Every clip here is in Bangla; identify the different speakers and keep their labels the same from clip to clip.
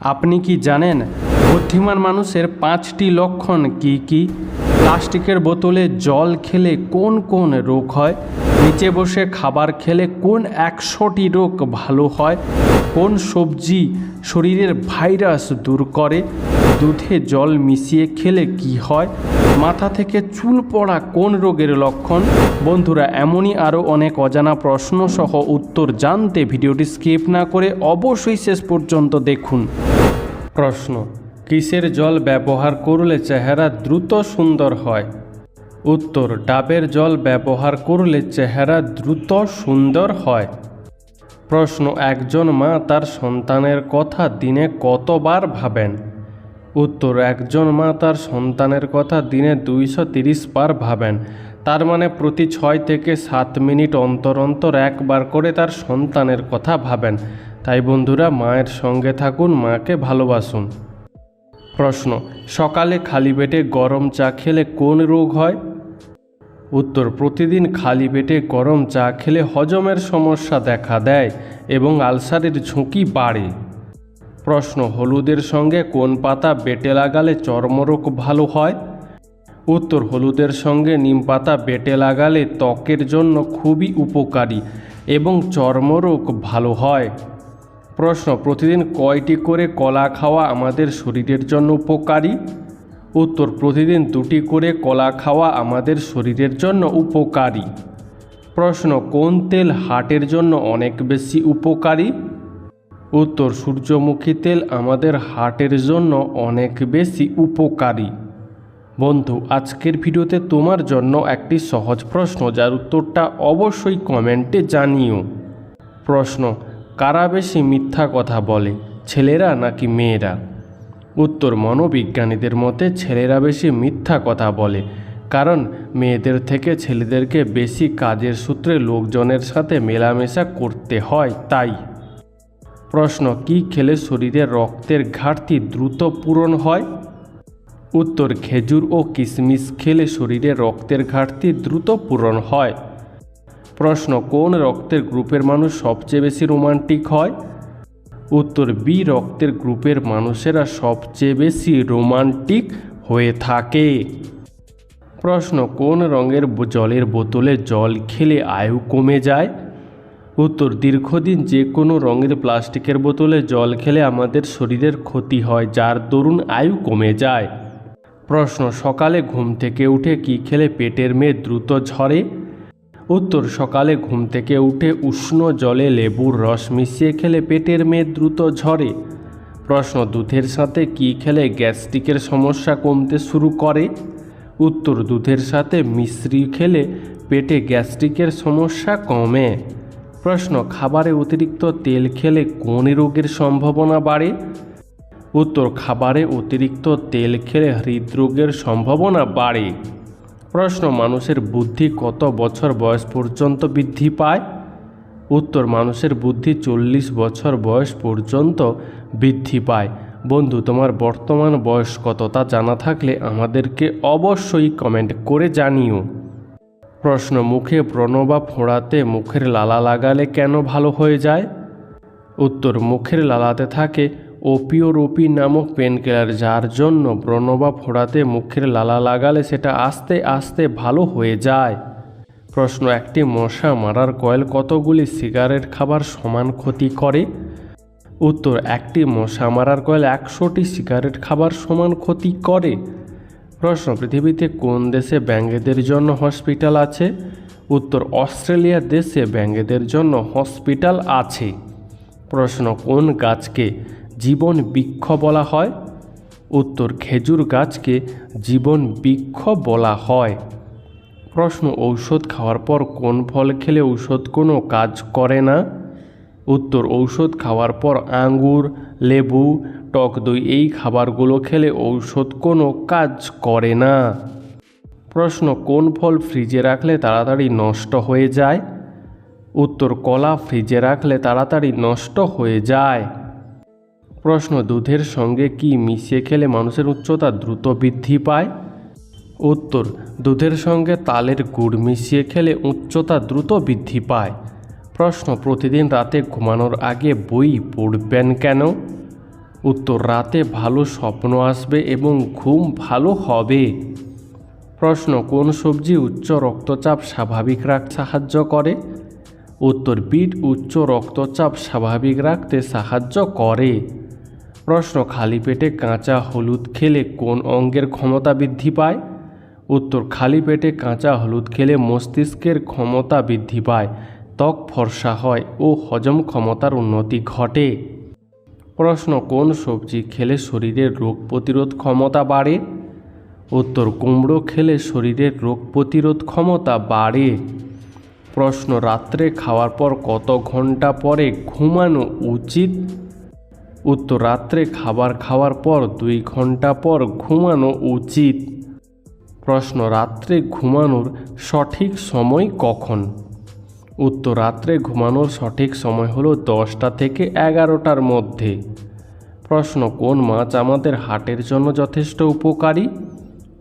Speaker 1: আপনি কি জানেন বুদ্ধিমান মানুষের পাঁচটি লক্ষণ কি কি? প্লাস্টিকের বোতলে জল খেলে কোন কোন রোগ হয়? নিচে বসে খাবার খেলে কোন একশোটি রোগ ভালো হয়? কোন সবজি শরীরের ভাইরাস দূর করে? দুধে জল মিশিয়ে খেলে কি হয়? মাথা থেকে চুল পড়া কোন রোগের লক্ষণ? বন্ধুরা, এমনই আরও অনেক অজানা প্রশ্ন সহ উত্তর জানতে ভিডিওটি স্কিপ না করে অবশ্যই শেষ পর্যন্ত দেখুন। প্রশ্ন, কিসের জল ব্যবহার করলে চেহারা দ্রুত সুন্দর হয়? উত্তর, ডাবের জল ব্যবহার করলে চেহারা দ্রুত সুন্দর হয়। প্রশ্ন, একজন মা তার সন্তানের কথা দিনে কতবার ভাবেন? উত্তর, একজন মা তার সন্তানের কথা দিনে দুইশো তিরিশ বার ভাবেন। তার মানে প্রতি ছয় থেকে সাত মিনিট অন্তর অন্তর একবার করে তার সন্তানের কথা ভাবেন। তাই বন্ধুরা, মায়ের সঙ্গে থাকুন, মাকে ভালোবাসুন। প্রশ্ন, সকালে খালি পেটে গরম চা খেলে কোন রোগ হয়? উত্তর, প্রতিদিন খালি পেটে গরম চা খেলে হজমের সমস্যা দেখা দেয় এবং আলসারের ঝুঁকি বাড়ে। প্রশ্ন, হলুদের সঙ্গে কোন পাতা বেটে লাগালে চর্মরোগ ভালো হয়? উত্তর, হলুদের সঙ্গে নিম পাতা বেটে লাগালে ত্বকের জন্য খুবই উপকারী এবং চর্মরোগ ভালো হয়। প্রশ্ন, প্রতিদিন কয়টি করে কলা খাওয়া আমাদের শরীরের জন্য উপকারী? উত্তর, প্রতিদিন দুটি করে কলা খাওয়া আমাদের শরীরের জন্য উপকারী। প্রশ্ন, কোন তেল হার্টের জন্য অনেক বেশি উপকারী? উত্তর সূর্যমুখী তেল আমাদের হার্টের জন্য অনেক বেশি উপকারী। বন্ধু, আজকের ভিডিওতে তোমার জন্য একটি সহজ প্রশ্ন, যার উত্তরটা অবশ্যই কমেন্টে জানিও। প্রশ্ন, কারা বেশি মিথ্যা কথা বলে, ছেলেরা নাকি মেয়েরা? উত্তর, মনোবিজ্ঞানীদের মতে ছেলেরা বেশি মিথ্যা কথা বলে, কারণ মেয়েদের থেকে ছেলেদেরকে বেশি কাজের সূত্রে লোকজনের সাথে মেলামেশা করতে হয়, তাই। প্রশ্ন, কি খেলে শরীরে রক্তের ঘাটতি দ্রুত পূরণ হয়? উত্তর, খেজুর ও কিশমিশ খেলে শরীরে রক্তের ঘাটতি দ্রুত পূরণ হয়। প্রশ্ন, কোন রক্তের গ্রুপের মানুষ সবচেয়ে বেশি রোমান্টিক হয়? উত্তর, বি, রক্তের গ্রুপের মানুষেরা সবচেয়ে বেশি রোমান্টিক হয়ে থাকে। প্রশ্ন, কোন রঙের জলের বোতলে জল খেলে আয়ু কমে যায়? উত্তর, দীর্ঘদিন যে কোনো রঙের প্লাস্টিকের বোতলে জল খেলে আমাদের শরীরের ক্ষতি হয়, যার দরুন আয়ু কমে যায়। প্রশ্ন, সকালে ঘুম থেকে উঠে কি খেলে পেটের মেয়ে দ্রুত ঝরে? উত্তর, সকালে ঘুম থেকে উঠে উষ্ণ জলে লেবুর রস মিশিয়ে খেলে পেটের মেয়ে দ্রুত ঝরে। প্রশ্ন, দুধের সাথে কি খেলে গ্যাস্ট্রিকের সমস্যা কমতে শুরু করে? উত্তর, দুধের সাথে মিশ্রি খেলে পেটে গ্যাস্ট্রিকের সমস্যা কমে। প্রশ্ন, খাবারে অতিরিক্ত তেল খেলে কোন রোগের সম্ভাবনা বাড়ে? উত্তর, খাবারে অতিরিক্ত তেল খেলে হৃদরোগের সম্ভাবনা বাড়ে। প্রশ্ন, মানুষের বুদ্ধি কত বছর বয়স পর্যন্ত বৃদ্ধি পায়? উত্তর, মানুষের বুদ্ধি চল্লিশ বছর বয়স পর্যন্ত বৃদ্ধি পায়। বন্ধু, তোমার বর্তমান বয়স কত তা জানা থাকলে আমাদেরকে অবশ্যই কমেন্ট করে জানিও। প্রশ্ন মুখে ব্রণ বা ফোঁড়াতে মুখের লালা লাগালে কেন ভালো হয়ে যায়? উত্তর, মুখের লালাতে থাকে ওপিওরোপি নামক পেনকিলার, যার জন্য ব্রণ বা ফোড়াতে মুখের লালা লাগালে সেটা আস্তে আস্তে ভালো হয়ে যায়। প্রশ্ন, একটি মশা মারার কয়েল কতগুলি সিগারেট খাবার সমান ক্ষতি করে? উত্তর, একটি মশা মারার কয়েল একশোটি সিগারেট খাবার সমান ক্ষতি করে। প্রশ্ন, পৃথিবীতে কোন দেশে ব্যাঙ্গেদের জন্য হসপিটাল আছে? উত্তর, অস্ট্রেলিয়া দেশে ব্যাঙ্গেদের জন্য হসপিটাল আছে। প্রশ্ন, কোন গাছকে জীবন বৃক্ষ বলা হয়? উত্তর, খেজুর গাছকে জীবন বৃক্ষ বলা হয়। প্রশ্ন, ঔষধ খাওয়ার পর কোন ফল খেলে ঔষধ কোনো কাজ করে না? উত্তর, ঔষধ খাওয়ার পর আঙ্গুর, লেবু টক দই এই খাবারগুলো খেলে ঔষধ কোনো কাজ করে না। প্রশ্ন, কোন ফল ফ্রিজে রাখলে তাড়াতাড়ি নষ্ট হয়ে যায়? উত্তর, কলা ফ্রিজে রাখলে তাড়াতাড়ি নষ্ট হয়ে যায়। প্রশ্ন, দুধের সঙ্গে কি মিশিয়ে খেলে মানুষের উচ্চতা দ্রুত বৃদ্ধি পায়? উত্তর, দুধের সঙ্গে তালের গুড় মিশিয়ে খেলে উচ্চতা দ্রুত বৃদ্ধি পায়। প্রশ্ন, প্রতিদিন রাতে ঘুমানোর আগে বই পড়বেন কেন? উত্তর রাতে ভালো স্বপ্ন আসবে এবং ঘুম ভালো হবে। প্রশ্ন, কোন সবজি উচ্চ রক্তচাপ স্বাভাবিক রাখতে সাহায্য করে? উত্তর, বিট উচ্চ রক্তচাপ স্বাভাবিক রাখতে সাহায্য করে। প্রশ্ন, খালি পেটে কাঁচা হলুদ খেলে কোন অঙ্গের ক্ষমতা বৃদ্ধি পায়? উত্তর, খালি পেটে কাঁচা হলুদ খেলে মস্তিষ্কের ক্ষমতা বৃদ্ধি পায়। ত্বক ফর্সা হয় ও হজম ক্ষমতার উন্নতি ঘটে। প্রশ্ন, কোন সবজি খেলে শরীরের রোগ প্রতিরোধ ক্ষমতা বাড়ে? উত্তর, কুমড়ো খেলে শরীরের রোগ প্রতিরোধ ক্ষমতা বাড়ে। প্রশ্ন, রাত্রে খাওয়ার পর কত ঘণ্টা পরে ঘুমানো উচিত? উত্তর, রাত্রে খাবার খাওয়ার পর দুই ঘণ্টা পর ঘুমানো উচিত। প্রশ্ন, রাত্রে ঘুমানোর সঠিক সময় কখন? উত্তর রাত্রে ঘুমানোর সঠিক সময় হলো দশটা থেকে এগারোটার মধ্যে। প্রশ্ন, কোন মাছ আমাদের হার্টের জন্য যথেষ্ট উপকারী?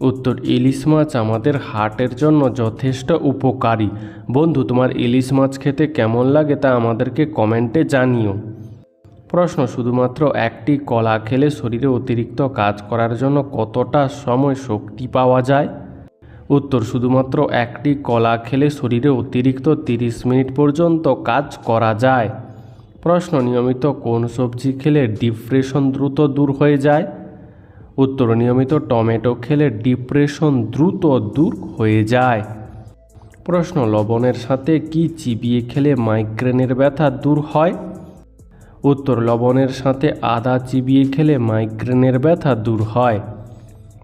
Speaker 1: উত্তর, ইলিশ মাছ আমাদের হার্টের জন্য যথেষ্ট উপকারী। বন্ধু, তোমার ইলিশ মাছ খেতে কেমন লাগে তা আমাদেরকে কমেন্টে জানিও। প্রশ্ন, শুধুমাত্র একটি কলা খেলে শরীরে অতিরিক্ত কাজ করার জন্য কতটা সময় শক্তি পাওয়া যায়? উত্তর, শুধুমাত্র একটি কলা খেলে শরীরে অতিরিক্ত তিরিশ মিনিট পর্যন্ত কাজ করা যায়। প্রশ্ন, নিয়মিত কোন সবজি খেলে ডিপ্রেশন দ্রুত দূর হয়ে যায়? উত্তর, নিয়মিত টমেটো খেলে ডিপ্রেশন দ্রুত দূর হয়ে যায়। প্রশ্ন, লবণের সাথে কি চিবিয়ে খেলে মাইগ্রেনের ব্যথা দূর হয়? উত্তর, লবণের সাথে আদা চিবিয়ে খেলে মাইগ্রেনের ব্যথা দূর হয়।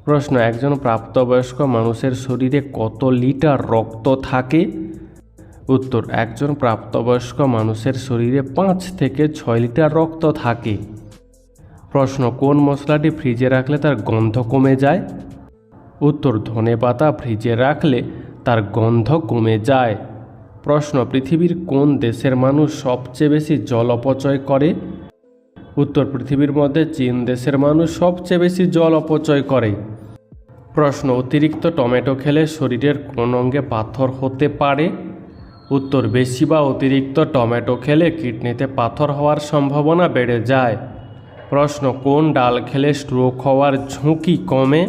Speaker 1: প্রশ্ন, একজন প্রাপ্তবয়স্ক মানুষের শরীরে কত লিটার রক্ত থাকে? উত্তর, একজন প্রাপ্তবয়স্ক মানুষের শরীরে পাঁচ থেকে ছয় লিটার রক্ত থাকে। প্রশ্ন, কোন মশলাটি ফ্রিজে রাখলে তার গন্ধ কমে যায়? উত্তর, ধনে পাতা ফ্রিজে রাখলে তার গন্ধ কমে যায়। প্রশ্ন, পৃথিবীর কোন দেশের মানুষ সবচেয়ে বেশি জল অপচয় করে? উত্তর, পৃথিবীর মধ্যে চীন দেশের মানুষ সবচেয়ে বেশি জল অপচয় করে। প্রশ্ন, অতিরিক্ত টমেটো খেলে শরীরের কোন অঙ্গে পাথর হতে পারে? উত্তর, বেশি বা অতিরিক্ত টমেটো খেলে কিডনিতে পাথর হওয়ার সম্ভাবনা বেড়ে যায়। প্রশ্ন, কোন ডাল খেলে স্ট্রোক হওয়ার ঝুঁকি কমে?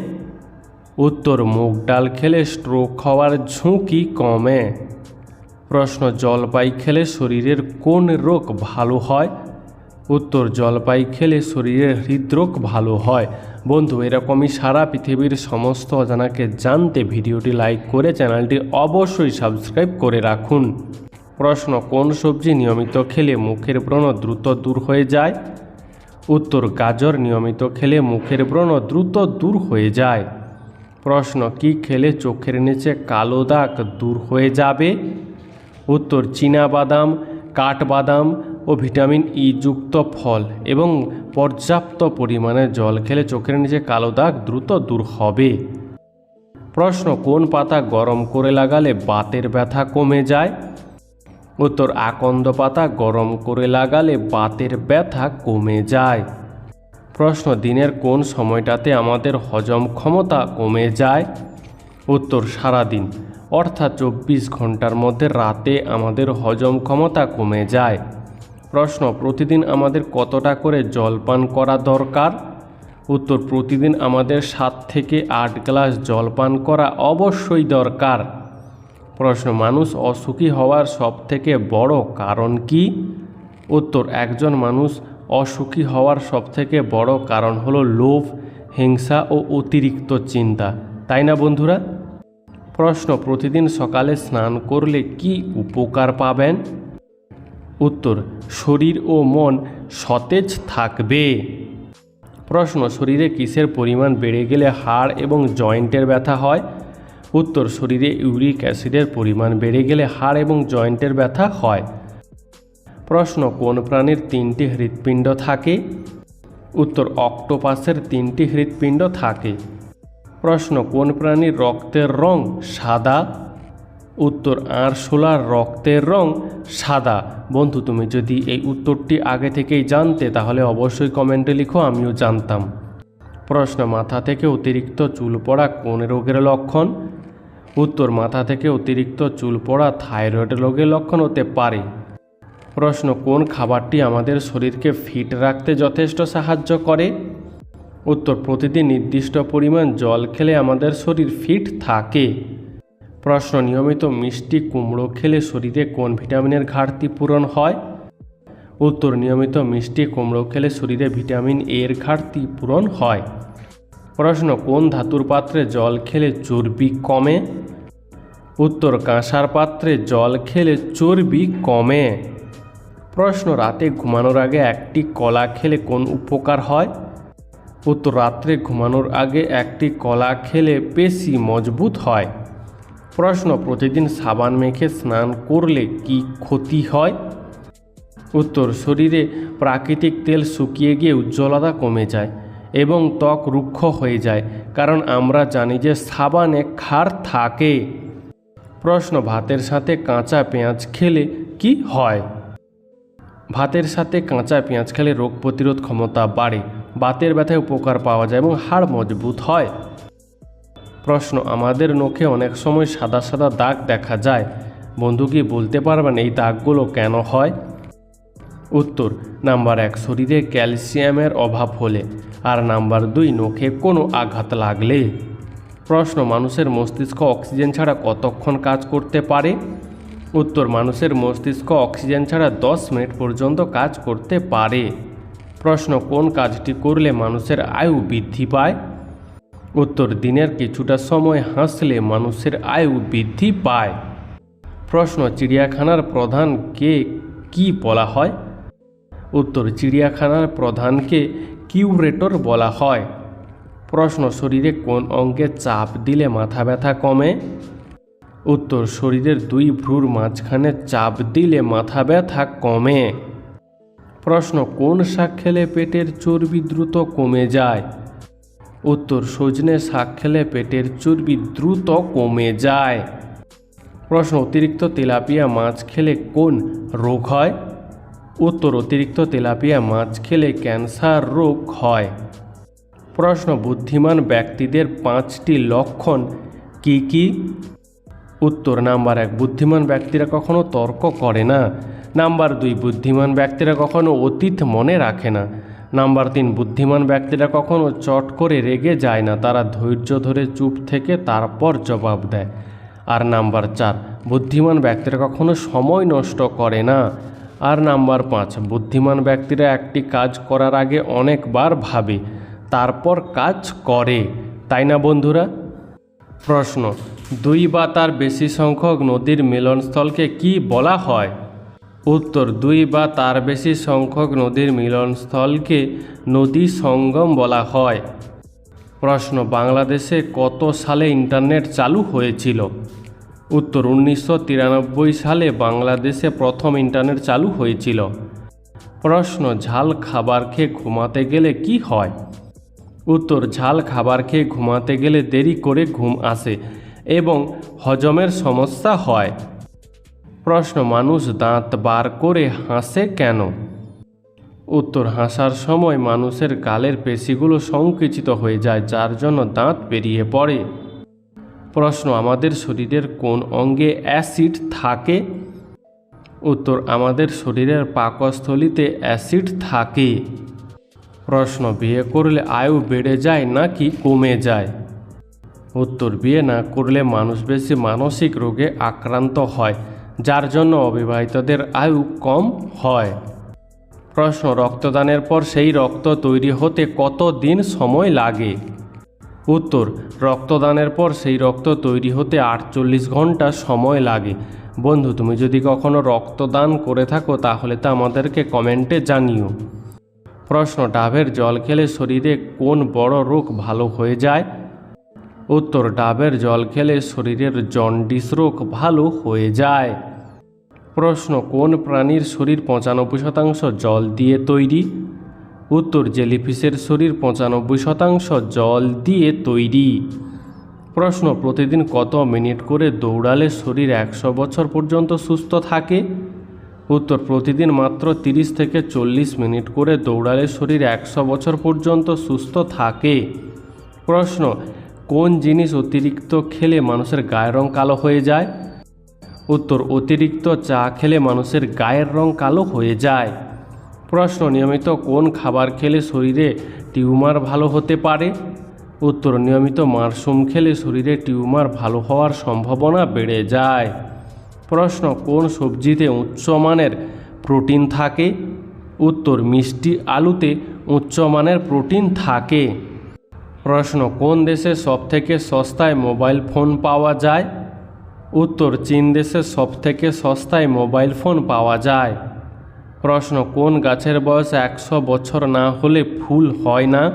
Speaker 1: উত্তর, মুগ ডাল খেলে স্ট্রোক হওয়ার ঝুঁকি কমে। প্রশ্ন, জলপাই খেলে শরীরের কোন রোগ ভালো হয়? উত্তর, জলপাই খেলে শরীরের হৃদরোগ ভালো হয়। বন্ধু, এরকমই সারা পৃথিবীর সমস্ত অজানাকে জানতে ভিডিওটি লাইক করে চ্যানেলটি অবশ্যই সাবস্ক্রাইব করে রাখুন। প্রশ্ন, কোন সবজি নিয়মিত খেলে মুখের ব্রণ দ্রুত দূর হয়ে যায়? উত্তর, গাজর নিয়মিত খেলে মুখের ব্রণ দ্রুত দূর হয়ে যায়। প্রশ্ন, কি খেলে চোখের নিচে কালো দাগ দূর হয়ে যাবে? উত্তর, চীনা বাদাম কাঠবাদাম ও ভিটামিন ই যুক্ত ফল এবং পর্যাপ্ত পরিমাণে জল খেলে চোখের নিচে কালো দাগ দ্রুত দূর হবে। প্রশ্ন, কোন পাতা গরম করে লাগালে বাতের ব্যথা কমে যায়? উত্তর, আকন্দ পাতা গরম করে লাগালে বাতের ব্যথা কমে যায়। প্রশ্ন, দিনের কোন সময়টাতে আমাদের হজম ক্ষমতা কমে যায়? উত্তর, সারাদিন, অর্থাৎ চব্বিশ ঘণ্টার মধ্যে রাতে আমাদের হজম ক্ষমতা কমে যায়। প্রশ্ন, প্রতিদিন আমাদের কতটা করে জলপান করা দরকার? উত্তর, প্রতিদিন আমাদের সাত থেকে আট গ্লাস জলপান করা অবশ্যই দরকার। প্রশ্ন, মানুষ অসুখী হওয়ার সবথেকে বড় কারণ কি? উত্তর, একজন মানুষ অসুখী হওয়ার সবথেকে বড় কারণ হলো লোভ, হিংসা ও অতিরিক্ত চিন্তা। তাই না বন্ধুরা? প্রশ্ন, প্রতিদিন সকালে স্নান করলে কি উপকার পাবেন? উত্তর, শরীর ও মন সতেজ থাকবে। প্রশ্ন, শরীরে কিসের পরিমাণ বেড়ে গেলে হাড় এবং জয়েন্টের ব্যথা হয়? উত্তর, শরীরে ইউরিক অ্যাসিডের পরিমাণ বেড়ে গেলে হাড় এবং জয়েন্টের ব্যথা হয়। প্রশ্ন, কোন প্রাণীর তিনটি হৃৎপিণ্ড থাকে? উত্তর, অক্টোপাসের তিনটি হৃৎপিণ্ড থাকে। প্রশ্ন, কোন প্রাণীর রক্তের রং সাদা? উত্তর আরশোলার রক্তের রং সাদা। বন্ধু, তুমি যদি এই উত্তরটি আগে থেকেই জানতে, তাহলে অবশ্যই কমেন্টে লিখো, আমিও জানতাম। প্রশ্ন, মাথা থেকে অতিরিক্ত চুল পড়া কোন রোগের লক্ষণ? উত্তর, মাথা থেকে অতিরিক্ত চুল পড়া থাইরয়েড রোগের লক্ষণ হতে পারে। প্রশ্ন, কোন খাবারটি আমাদের শরীরকে ফিট রাখতে যথেষ্ট সাহায্য করে? উত্তর, প্রতিদিন নির্দিষ্ট পরিমাণ জল খেলে আমাদের শরীর ফিট থাকে। প্রশ্ন, নিয়মিত মিষ্টি কুমড়ো খেলে শরীরে কোন ভিটামিনের ঘাটতি পূরণ হয়? উত্তর, নিয়মিত মিষ্টি কুমড়ো খেলে শরীরে ভিটামিন এর ঘাটতি পূরণ হয়। প্রশ্ন, কোন ধাতুর পাত্রে জল খেলে চর্বি কমে? উত্তর, কাঁসার পাত্রে জল খেলে চর্বি কমে। প্রশ্ন, রাতে ঘুমানোর আগে একটি কলা খেলে কোন উপকার হয়? উত্তর, রাত্রে ঘুমানোর আগে একটি কলা খেলে পেশি মজবুত হয়। প্রশ্ন, প্রতিদিন সাবান মেখে স্নান করলে কি ক্ষতি হয়? উত্তর, শরীরে প্রাকৃতিক তেল শুকিয়ে গিয়ে উজ্জ্বলতা কমে যায় এবং ত্বক রুক্ষ হয়ে যায়, কারণ আমরা জানি যে সাবানে ক্ষার থাকে। প্রশ্ন, ভাতের সাথে কাঁচা পেঁয়াজ খেলে কি হয়? ভাতের সাথে কাঁচা পেঁয়াজ খেলে রোগ প্রতিরোধ ক্ষমতা বাড়ে বাতের ব্যথায় উপকার পাওয়া যায় এবং হাড় মজবুত হয়। প্রশ্ন, আমাদের নখে অনেক সময় সাদা সাদা দাগ দেখা যায়। বন্ধু কি বলতে পারবেন এই দাগগুলো কেন হয়? উত্তর, নাম্বার এক, শরীরে ক্যালসিয়ামের অভাব হলে। আর নাম্বার দুই, নখে কোনো আঘাত লাগলে। প্রশ্ন, মানুষের মস্তিষ্ক অক্সিজেন ছাড়া কতক্ষণ কাজ করতে পারে? উত্তর, মানুষের মস্তিষ্ক অক্সিজেন ছাড়া দশ মিনিট পর্যন্ত কাজ করতে পারে। প্রশ্ন, কোন কাজটি করলে মানুষের আয়ু বৃদ্ধি পায়? উত্তর, দিনের কিছুটা সময় হাসলে মানুষের আয়ু বৃদ্ধি পায়। প্রশ্ন, চিড়িয়াখানার প্রধানকে কি বলা হয়? উত্তর, চিড়িয়াখানার প্রধানকে কিউরেটর বলা হয়। প্রশ্ন, শরীরে কোন অঙ্গে চাপ দিলে মাথা ব্যথা কমে? উত্তর, শরীরের দুই ভ্রুর মাঝখানে চাপ দিলে মাথা ব্যথা কমে। প্রশ্ন, কোন শাক খেলে পেটের চর্বি দ্রুত কমে যায়? উত্তর, সজনে শাক খেলে পেটের চর্বি দ্রুত কমে যায়। প্রশ্ন, অতিরিক্ত তেলাপিয়া মাছ খেলে কোন রোগ হয়? উত্তর, অতিরিক্ত তেলাপিয়া মাছ খেলে ক্যান্সার রোগ হয়। প্রশ্ন, বুদ্ধিমান ব্যক্তিদের পাঁচটি লক্ষণ কি কি? উত্তর, নাম্বার এক, বুদ্ধিমান ব্যক্তিরা কখনো তর্ক করে না। নাম্বার দুই, বুদ্ধিমান ব্যক্তিরা কখনো অতীত মনে রাখে না। নাম্বার তিন, বুদ্ধিমান ব্যক্তিরা কখনো চট করে রেগে যায় না, তারা ধৈর্য ধরে চুপ থেকে তারপর জবাব দেয়। আর নাম্বার চার, বুদ্ধিমান ব্যক্তিরা কখনো সময় নষ্ট করে না। আর নাম্বার পাঁচ, বুদ্ধিমান ব্যক্তিরা একটি কাজ করার আগে অনেকবার ভাবে, তারপর কাজ করে। তাই না বন্ধুরা? প্রশ্ন, দুই বা তার বেশি সংখ্যক নদীর মিলনস্থলকে কি বলা হয়? উত্তর দুই বা তার বেশি সংখ্যক নদীর মিলনস্থলকে নদী সঙ্গম বলা হয়। প্রশ্ন, বাংলাদেশে কত সালে ইন্টারনেট চালু হয়েছিল? উত্তর, উনিশশো তিরানব্বই সালে বাংলাদেশে প্রথম ইন্টারনেট চালু হয়েছিল। প্রশ্ন, ঝাল খাবার খেয়ে ঘুমাতে গেলে কি হয়? উত্তর, ঝাল খাবার খেয়ে ঘুমাতে গেলে দেরি করে ঘুম আসে এবং হজমের সমস্যা হয়। প্রশ্ন, মানুষ দাঁত বার করে হাসে কেন? উত্তর, হাসার সময় মানুষের গালের পেশিগুলো সংকুচিত হয়ে যায়, যার জন্য দাঁত বেরিয়ে পড়ে। প্রশ্ন, আমাদের শরীরের কোন অঙ্গে অ্যাসিড থাকে? উত্তর, আমাদের শরীরের পাকস্থলিতে অ্যাসিড থাকে। প্রশ্ন, বিয়ে করলে আয়ু বেড়ে যায় নাকি কমে যায়? উত্তর, বিয়ে না করলে মানুষ বেশি মানসিক রোগে আক্রান্ত হয়। যার জন্য অবিবাহিতদের আয়ু কম হয়। প্রশ্ন, রক্তদানের পর সেই রক্ত তৈরি হতে কত দিন সময় লাগে? উত্তর, রক্তদানের পর সেই রক্ত তৈরি হতে আটচল্লিশ ঘণ্টা সময় লাগে। বন্ধু, তুমি যদি কখনো রক্তদান করে থাকো, তাহলে তা আমাদেরকে কমেন্টে জানিও। প্রশ্ন, ডাবের জল খেলে শরীরে কোন বড় রোগ ভালো হয়ে যায়? উত্তর ডাবের জল খেলে শরীরের জন্ডিস রোগ ভালো হয়ে যায়। প্রশ্ন, কোন প্রাণীর শরীর পঁচানব্বই শতাংশ জল দিয়ে তৈরি? উত্তর, জেলিফিশের শরীর পঁচানব্বই শতাংশ জল দিয়ে তৈরি। প্রশ্ন, প্রতিদিন কত মিনিট করে দৌড়ালে শরীর একশো বছর পর্যন্ত সুস্থ থাকে? উত্তর, প্রতিদিন মাত্র তিরিশ থেকে চল্লিশ মিনিট করে দৌড়ালে শরীর একশো বছর পর্যন্ত সুস্থ থাকে। প্রশ্ন কোন জিনিস অতিরিক্ত খেলে মানুষের গায়ের রং কালো হয়ে যায়? উত্তর, অতিরিক্ত চা খেলে মানুষের গায়ের রং কালো হয়ে যায়। প্রশ্ন, নিয়মিত কোন খাবার খেলে শরীরে টিউমার ভালো হতে পারে? উত্তর, নিয়মিত মাশরুম খেলে শরীরে টিউমার ভালো হওয়ার সম্ভাবনা বেড়ে যায়। প্রশ্ন, কোন সবজিতে উচ্চমানের প্রোটিন থাকে? উত্তর, মিষ্টি আলুতে উচ্চমানের প্রোটিন থাকে। প্রশ্ন, কোন দেশে সবথেকে সস্তায় মোবাইল ফোন পাওয়া যায়? উত্তর, চীন দেশে সবথেকে সস্তায় মোবাইল ফোন পাওয়া যায়। প্রশ্ন, কোন গাছের বয়স একশো বছর না হলে ফুল হয় না?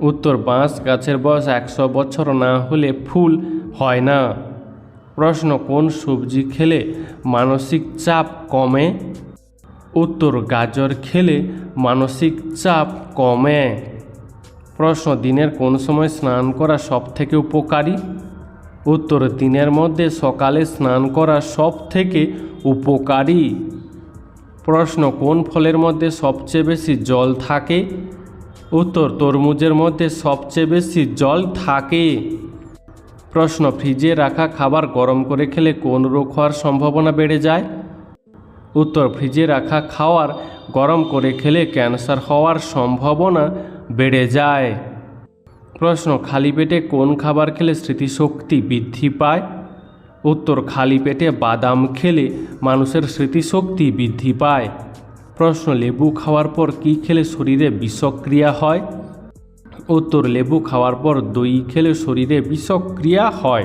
Speaker 1: উত্তর, বাঁশ গাছের বয়স একশো বছর না হলে ফুল হয় না। প্রশ্ন, কোন সবজি খেলে মানসিক চাপ কমে? উত্তর, গাজর খেলে মানসিক চাপ কমে। প্রশ্ন, দিনের কোন সময় স্নান করা সব থেকে উপকারী? উত্তর, দিনের মধ্যে সকালে স্নান করা সব থেকে উপকারী। প্রশ্ন, কোন ফলের মধ্যে সবচেয়ে বেশি জল থাকে? উত্তর, তরমুজের মধ্যে সবচেয়ে বেশি জল থাকে। প্রশ্ন, ফ্রিজে রাখা খাবার গরম করে খেলে কোন রোগ হওয়ার সম্ভাবনা বেড়ে যায়? উত্তর, ফ্রিজে রাখা খাওয়ার গরম করে খেলে ক্যান্সার হওয়ার সম্ভাবনা বেড়ে যায়। প্রশ্ন, খালি পেটে কোন খাবার খেলে স্মৃতিশক্তি বৃদ্ধি পায়? উত্তর, খালি পেটে বাদাম খেলে মানুষের স্মৃতিশক্তি বৃদ্ধি পায়। প্রশ্ন, লেবু খাওয়ার পর কী খেলে শরীরে বিষক্রিয়া হয়? উত্তর, লেবু খাওয়ার পর দই খেলে শরীরে বিষক্রিয়া হয়।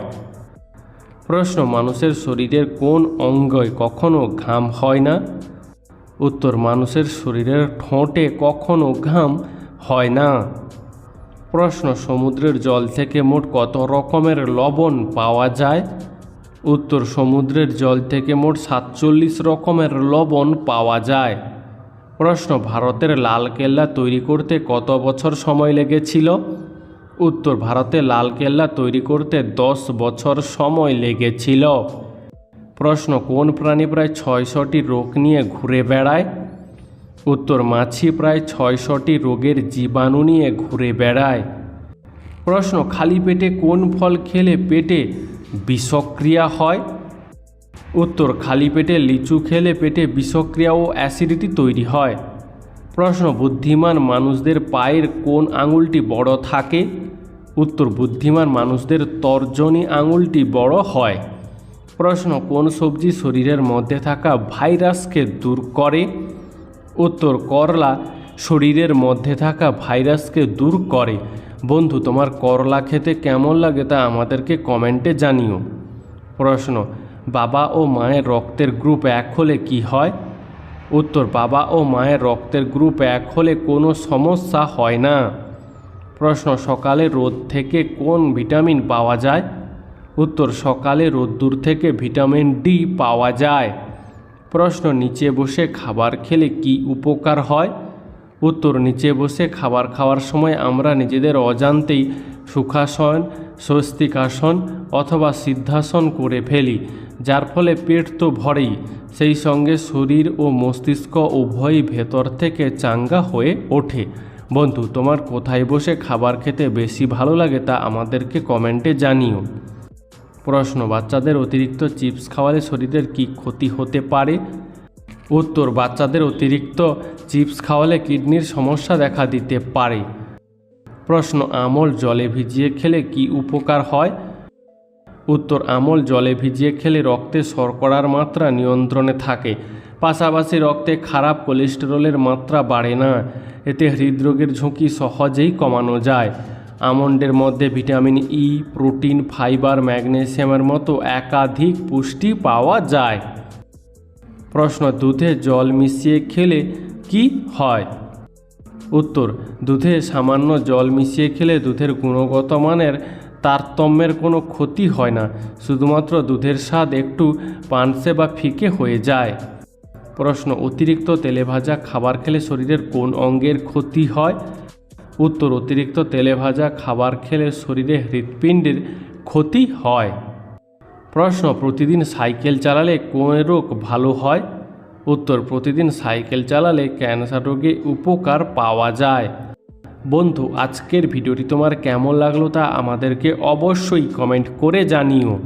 Speaker 1: প্রশ্ন, মানুষের শরীরের কোন অঙ্গে কখনো ঘাম হয় না? উত্তর, মানুষের শরীরের ঠোঁটে কখনো ঘাম হয় না। প্রশ্ন, সমুদ্রের জল থেকে মোট কত রকমের লবণ পাওয়া যায়? উত্তর, সমুদ্রের জল থেকে মোট সাতচল্লিশ রকমের লবণ পাওয়া যায়। প্রশ্ন, ভারতের লালকেল্লা তৈরি করতে কত বছর সময় লেগেছিল? উত্তর, ভারতে লালকেল্লা তৈরি করতে দশ বছর সময় লেগেছিল। প্রশ্ন, কোন প্রাণী প্রায় ছয়শটি রোগ নিয়ে ঘুরে বেড়ায়? উত্তর, মাছি প্রায় ছয়শটি রোগের জীবাণু নিয়ে ঘুরে বেড়ায়। প্রশ্ন, খালি পেটে কোন ফল খেলে পেটে বিষক্রিয়া হয়? উত্তর, খালি পেটে লিচু খেলে পেটে বিষক্রিয়া ও অ্যাসিডিটি তৈরি হয়। প্রশ্ন, বুদ্ধিমান মানুষদের পায়ের কোন আঙুলটি বড় থাকে? উত্তর, বুদ্ধিমান মানুষদের তর্জনী আঙুলটি বড় হয়। প্রশ্ন, কোন সবজি শরীরের মধ্যে থাকা ভাইরাসকে দূর করে? উত্তর, করলা শরীরের মধ্যে থাকা ভাইরাসকে দূর করে। বন্ধু, তোমার করলা খেতে কেমন লাগে তা আমাদেরকে কমেন্টে জানিও। প্রশ্ন, বাবা ও মায়ের রক্তের গ্রুপ এক হলে কি হয়? উত্তর, বাবা ও মায়ের রক্তের গ্রুপ এক হলে কোনো সমস্যা হয় না। প্রশ্ন, সকালে রোদ থেকে কোন ভিটামিন পাওয়া যায়? উত্তর, সকালে রোদ্দুর থেকে ভিটামিন ডি পাওয়া যায়। প্রশ্ন, নিচে বসে খাবার খেলে কি উপকার হয়? উত্তর, নিচে বসে খাবার খাওয়ার সময় আমরা নিজেদের অজান্তেই সুখাসন, স্বস্তিকাসন অথবা সিদ্ধাসন করে ফেলি, যার ফলে পেট তো ভরেই। সেই সঙ্গে শরীর ও মস্তিষ্ক উভয়ই ভেতর থেকে চাঙ্গা হয়ে ওঠে। বন্ধু, তোমার কোথায় বসে খাবার খেতে বেশি ভালো লাগে তা আমাদেরকে কমেন্টে জানিও। প্রশ্ন, বাচ্চাদের অতিরিক্ত চিপস খাওয়ালে শরীরের কি ক্ষতি হতে পারে? উত্তর, বাচ্চাদের অতিরিক্ত চিপস খাওয়ালে কিডনির সমস্যা দেখা দিতে পারে। প্রশ্ন, আমল জলে ভিজিয়ে খেলে কি উপকার হয়? উত্তর, আমল জলে ভিজিয়ে খেলে রক্তে শর্করার মাত্রা নিয়ন্ত্রণে থাকে। পাশাপাশি রক্তে খারাপ কোলেস্টেরলের মাত্রা বাড়ে না। এতে হৃদরোগের ঝুঁকি সহজেই কমানো যায়। আমন্ডের মধ্যে ভিটামিন ই প্রোটিন, ফাইবার, ম্যাগনেসিয়ামের মতো একাধিক পুষ্টি পাওয়া যায়। প্রশ্ন, দুধে জল মিশিয়ে খেলে কি হয়? উত্তর, দুধে সামান্য জল মিশিয়ে খেলে দুধের গুণগত মানের তারতম্যের কোনো ক্ষতি হয় না, শুধুমাত্র দুধের স্বাদ একটু পানসে বা ফিকে হয়ে যায়। প্রশ্ন, অতিরিক্ত তেলে ভাজা খাবার খেলে শরীরের কোন অঙ্গের ক্ষতি হয়? উত্তর অতিরিক্ত তেলে ভাজা খাবার খেলে শরীরে হৃৎপিণ্ডের ক্ষতি হয়। প্রশ্ন, প্রতিদিন সাইকেল চালালে কোন রোগ ভালো হয়? উত্তর, প্রতিদিন সাইকেল চালালে ক্যান্সার রোগে উপকার পাওয়া যায়। বন্ধু, আজকের ভিডিওটি তোমার কেমন লাগল তা আমাদেরকে অবশ্যই কমেন্ট করে জানিও।